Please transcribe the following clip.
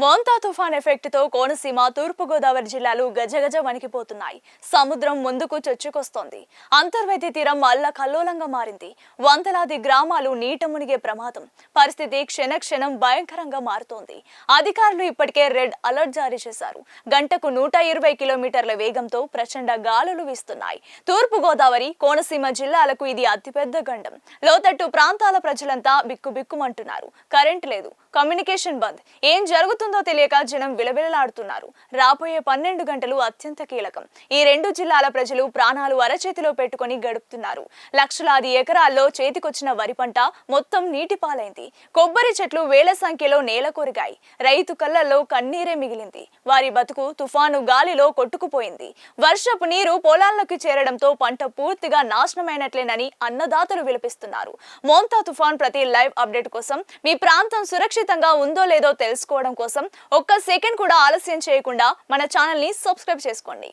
మోంతా తుఫాన్ ఎఫెక్ట్తో కోనసీమ తూర్పుగోదావరి జిల్లాలు గజగజ వణికిపోతున్నాయి. సముద్రం ముందుకు చొచ్చుకొస్తోంది. అంతర్వేది తీరం అల్ల కల్లోలంగా మారింది. వందలాది గ్రామాలు నీట మునిగే ప్రమాదం. పరిస్థితి క్షణక్షణం భయంకరంగా మారుతోంది. అధికారులు ఇప్పటికే రెడ్ అలర్ట్ జారీ చేశారు. గంటకు నూట ఇరవై కిలోమీటర్ల వేగంతో ప్రచండ గాలులు వీస్తున్నాయి. తూర్పు గోదావరి కోనసీమ జిల్లాలకు ఇది అతిపెద్ద గండం. లోతట్టు ప్రాంతాల ప్రజలంతా బిక్కుబిక్కుమంటున్నారు కరెంట్ లేదు. కమ్యూనికేషన్ బంద్. ఏం జరుగుతుంది? తెలియక జనం విలవిలలాడుతున్నారు. రాబోయే పన్నెండు గంటలు అత్యంత కీలకం. ఈ రెండు జిల్లాల ప్రజలు ప్రాణాలు అరచేతిలో పెట్టుకొని గడుపుతున్నారు. లక్షలాది ఎకరాల్లో చేతికొచ్చిన వరి పంట మొత్తం నీటి పాలైంది కొబ్బరి చెట్లు వేల సంఖ్యలో నేల కొరిగాయి. రైతు కళ్ళల్లో కన్నీరే మిగిలింది. వారి బతుకు తుఫాను గాలిలో కొట్టుకుపోయింది. వర్షపు నీరు పొలాల్లోకి చేరడంతో పంట పూర్తిగా నాశనమైనట్లేనని అన్నదాతలు విలపిస్తున్నారు. మోంతా తుఫాన్ ప్రతి లైవ్ అప్డేట్ కోసం మీ ప్రాంతం సురక్షితంగా ఉందో లేదో తెలుసుకోవడం కోసం ఒక్క సెకండ్ కూడా ఆలస్యం చేయకుండా మన ఛానల్ని సబ్స్క్రైబ్ చేసుకోండి.